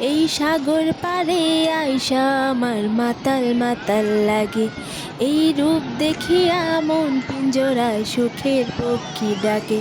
এই সাগর পারে আইসা আমার মাতাল মাতাল লাগে। এই রূপ দেখিয়া মন পিঞ্জরায় সুখের পক্ষী ডাকে।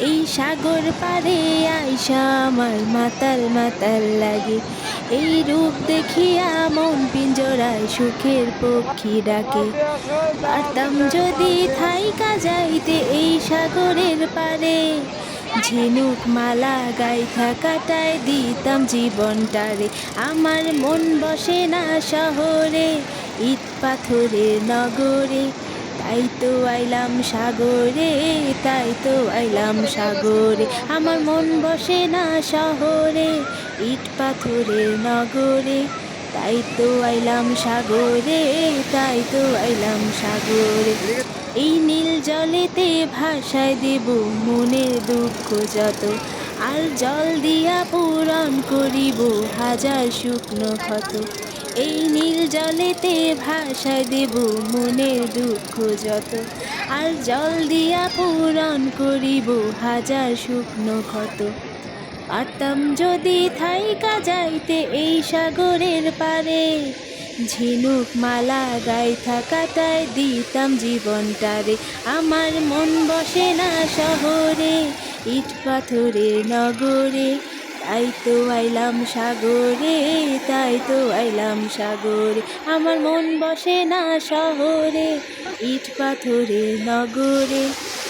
এই সাগর পারে আইসা আমার মাতাল মাতাল লাগে। এই রূপ দেখিয়া মন পিঞ্জরায় সুখের পক্ষী ডাকে। পারতাম যদি থাইকা যাইতে এই সাগরের পারে। ঝিনুক মালা গাইথা কাটায় দিতাম জীবনটারে। আমার মন বসে না শহরে, ইট পাথরের নগরে। তাই তো আইলাম সাগরে, তাই তো আইলাম সাগরে। আমার মন বসে না শহরে, ইট পাথরের নগরে। তাই তো আইলাম সাগরে, তাই তো আইলাম সাগরে। এই নীল জলেতে ভাসায় দেব মনের দুঃখ যত, আর জল দিয়া পূরণ করিব হাজার শুকনো ক্ষত। এই নীল জলেতে ভাসায় দেব মনের দুঃখ যত, আর জল দিয়া পূরণ করিব হাজার শুকনো ক্ষত। পারতাম যদি থাইকা যাইতে এই সাগরের পারে। ঝিনুক মালা গাইথা কাটায় দিতাম জীবনটারে। আমার মন বসে না শহরে, ইট পাথরের নগরে। তাই তো আইলাম সাগরে তাই তো আইলাম সাগরে। আমার মন বসে না শহরে, ইট পাথরের নগরে।